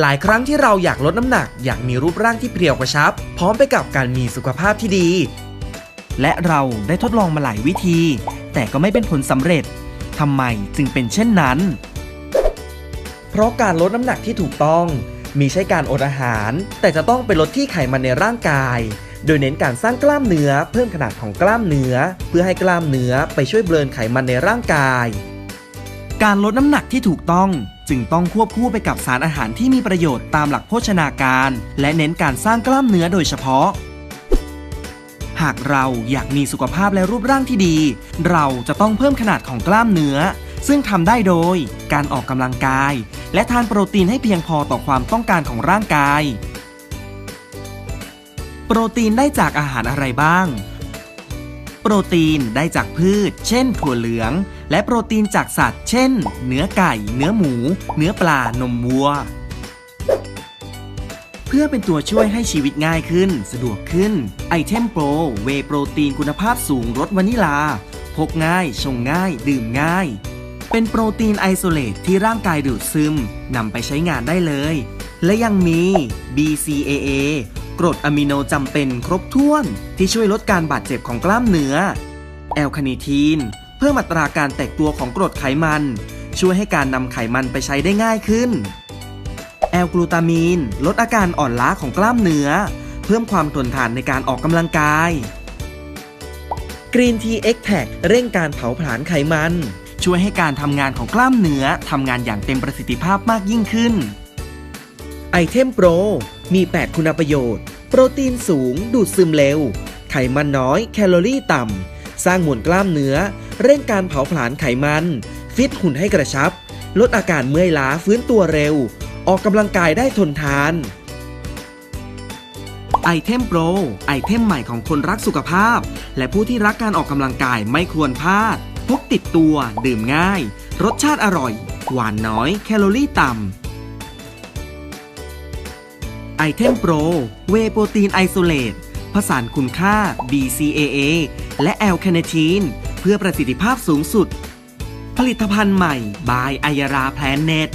หลายครั้งที่เราอยากลดน้ำหนัก อยากมีรูปร่างที่เพรียวกระชับ พร้อมไปกับการมีสุขภาพที่ดี และเราได้ทดลองมาหลายวิธี แต่ก็ไม่เป็นผลสำเร็จทำไมจึงเป็นเช่นนั้น เพราะการลดน้ำหนักที่ถูกต้อง มีใช่การอดอาหาร แต่จะต้องไปลดที่ไขมันในร่างกาย โดยเน้นการสร้างกล้ามเนื้อ เพิ่มขนาดของกล้ามเนื้อ เพื่อให้กล้ามเนื้อไปช่วยเบิร์นไขมันในร่างกาย การลดน้ำหนักที่ถูกต้อง จึงต้องควบคู่ไปกับสารอาหารที่มีประโยชน์ตามหลักโภชนาการ และเน้นการสร้างกล้ามเนื้อโดยเฉพาะ หากเราอยากมีสุขภาพและรูปร่างที่ดี เราจะต้องเพิ่มขนาดของกล้ามเนื้อ ซึ่งทำได้โดย การออกกำลังกาย และทานโปรตีนให้เพียงพอต่อความต้องการของร่างกาย โปรตีนได้จากอาหารอะไรบ้าง รตีนได้จากพืช เช่น ถั่วเหลือง และโปรตีนจากสัตว์ เช่น เนื้อไก่ เนื้อหมู เนื้อปลานมวัว เพื่อเป็นตัวช่วยให้ชีวิตง่ายขึ้น สะดวกขึ้น ไอเทมโปรเวโปรตีนคุณภาพสูงรสวานิลา พกง่าย ชงง่าย ดื่มง่าย เป็นโปรตีนไอโซเลตที่ร่างกายดูดซึมนำไปใช้งานได้เลย และยังมี BCAA กรดอะมิโนจำเป็นครบถ้วน ที่ช่วยลดการบาดเจ็บของกล้ามเนื้อ แอลคาเนิทีน เพิ่มอัตราการแตกตัวของกรดไขมัน ช่วยให้การนำไขมันไปใช้ได้ง่ายขึ้น แอลกลูตามีน ลดอาการอ่อนล้าของกล้ามเนื้อ เพิ่มความทนทานในการออกกำลังกาย Green Tea Extract เร่งการเผาผลาญไขมัน ช่วยให้การทำงานของกล้ามเนื้อทำงานอย่างเต็มประสิทธิภาพมากยิ่งขึ้น ไอเทมโปร มี 8 คุณประโยชน์ โปรตีนสูง ดูดซึมเร็ว ไขมันน้อย แคลอรี่ต่ำ สร้างมวลกล้ามเนื้อ เร่งการเผาผลาญไขมัน ฟิตหุ่นให้กระชับ ลดอาการเมื่อยล้าฟื้นตัวเร็ว ออกกำลังกายได้ทนทาน ไอเทมโปร ไอเทมใหม่ของคนรักสุขภาพ และผู้ที่รักการออกกำลังกายไม่ควรพลาดพกติดตัว ดื่มง่าย รสชาติอร่อย หวานน้อย แคลอรี่ต่ำ ไอเทมโปร เวโปรตีนไอโซเลตผสานคุณค่า BCAA และแอลคาเนทีน เพื่อประสิทธิภาพสูงสุด ผลิตภัณฑ์ใหม่ บายอายราแพลนเน็ต